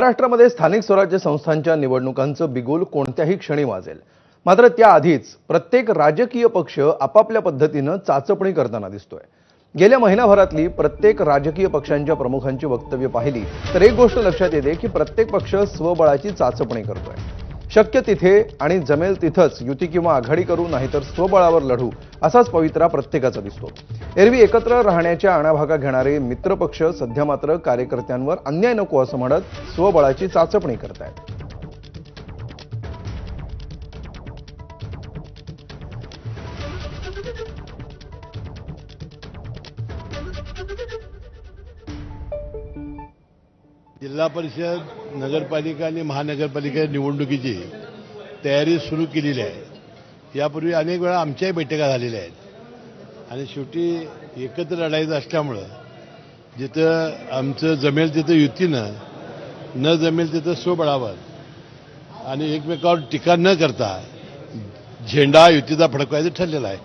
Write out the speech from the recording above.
महाराष्ट्रामध्ये स्थानिक स्वराज्य संस्थांच्या निवडणुकांचं बिगुल कोणत्याही क्षणी वाजेल. मात्र त्याआधीच प्रत्येक राजकीय पक्ष आपापल्या पद्धतीनं चाचपणी करताना दिसतोय. गेल्या महिनाभरातली प्रत्येक राजकीय पक्षांच्या प्रमुखांची वक्तव्य पाहिली तर एक गोष्ट लक्षात येते की प्रत्येक पक्ष स्वबळाची चाचपणी करतोय. शक्य तिथे आणि जमेल तिथंच युती किंवा आघाडी करू नाहीतर स्वबळावर लढू असाच पवित्रा प्रत्येकाचा दिसतो. एरवी एकत्र राहण्याच्या आणाभागा घेणारे मित्रपक्ष सध्या मात्र कार्यकर्त्यांवर अन्याय नको असं म्हणत स्वबळाची चाचपणी करत आहेत जिल्हा परिषद नगरपालिका आणि महानगरपालिका निवडणुकीची तयारी सुरू केलेली आहे. यापूर्वी अनेक वेळा आमच्याही बैठका झालेल्या आहेत. आणि शेवटी एकत्र लढायचं असल्यामुळं जिथं आमचं जमेल तिथं युतीनं न जमेल तिथं स्वबळावर. आणि एकमेकावर टीका न करता झेंडा युतीचा फडकवायचं ठरलेला आहे.